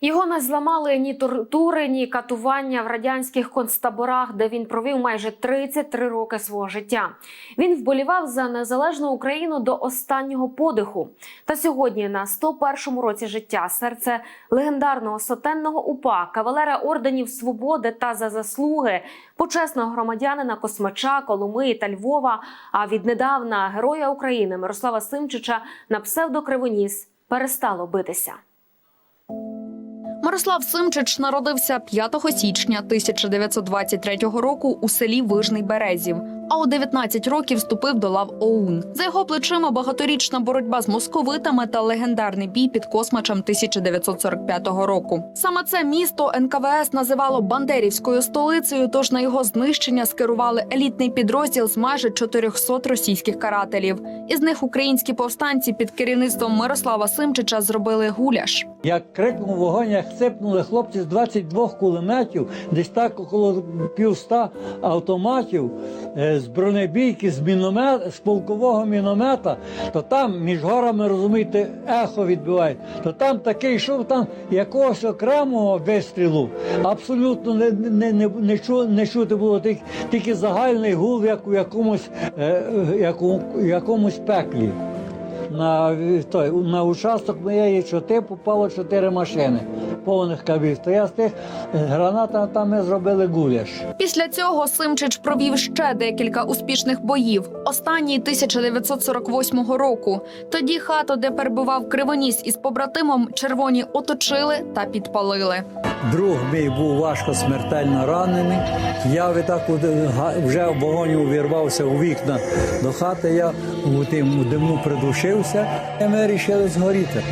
Його не зламали ні тортури, ні катування в радянських концтаборах, де він провів майже 33 роки свого життя. Він вболівав за незалежну Україну до останнього подиху. Та сьогодні, на 101-му році життя, серце легендарного сотенного упа, кавалера орденів свободи та за заслуги, почесного громадянина Космача, Коломиї та Львова, а віднедавна героя України Мирослава Симчича на псевдокривоніс перестало битися. Мирослав Симчич народився 5 січня 1923 року у селі Вижний Березів. А у 19 років вступив до лав ОУН. За його плечима багаторічна боротьба з московитами та легендарний бій під Космачем 1945 року. Саме це місто НКВС називало Бандерівською столицею. Тож на його знищення скерували елітний підрозділ з майже 400 російських карателів. Із них українські повстанці під керівництвом Мирослава Симчича зробили гуляш. Як крикнув вогонь, як сипнули хлопці з 22 кулеметів, десь так около півста автоматів е, з бронебійки, з міномет, з полкового міномета, то там між горами, розумієте, ехо відбиває. То там такий шум, там якогось окремого вистрілу абсолютно не, не, не, не, чу, не чути було тільки, тільки загальний гул, як у якомусь, е, як у якомусь пеклі на, той, на участок моєї чоти попало чотири машини повних кабів. То я з тих гранатами там ми зробили гуляш. Після цього Симчич провів ще декілька успішних боїв. Останній 1948 року. Тоді хату, де перебував Кривоніс із побратимом, червоні оточили та підпалили. Друг мій був важко смертельно ранений. Я га- вже в вогонь увірвався у вікна до хати. Я у тим диму придушився, і ми вирішили згоріти.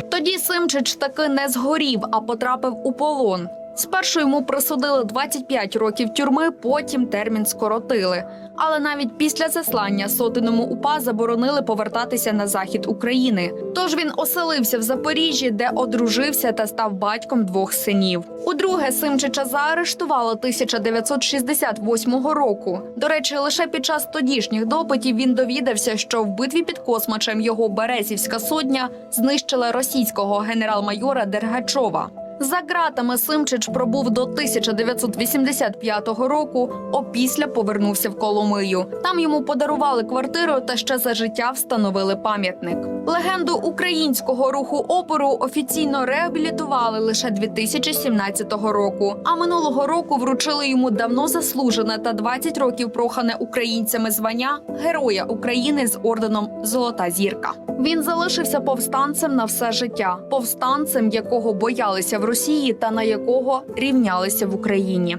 Тоді Симчич таки не згорів, а потрапив у полон. Спершу йому присудили 25 років тюрми, потім термін скоротили. Але навіть після заслання сотеному УПА заборонили повертатися на захід України. Тож він оселився в Запоріжжі, де одружився та став батьком двох синів. Удруге Симчича заарештували 1968 року. До речі, лише під час тодішніх допитів він довідався, що в битві під Космачем його Березівська сотня знищила російського генерал-майора Дергачова. За ґратами Симчич пробув до 1985 року. Опісля повернувся в Коломию. Там йому подарували квартиру та ще за життя встановили пам'ятник. Легенду українського руху опору офіційно реабілітували лише 2017 року. А минулого року вручили йому давно заслужене та 20 років прохане українцями звання Героя України з орденом Золота зірка. Він залишився повстанцем на все життя, повстанцем, якого боялися Росії та на якого рівнялися в Україні.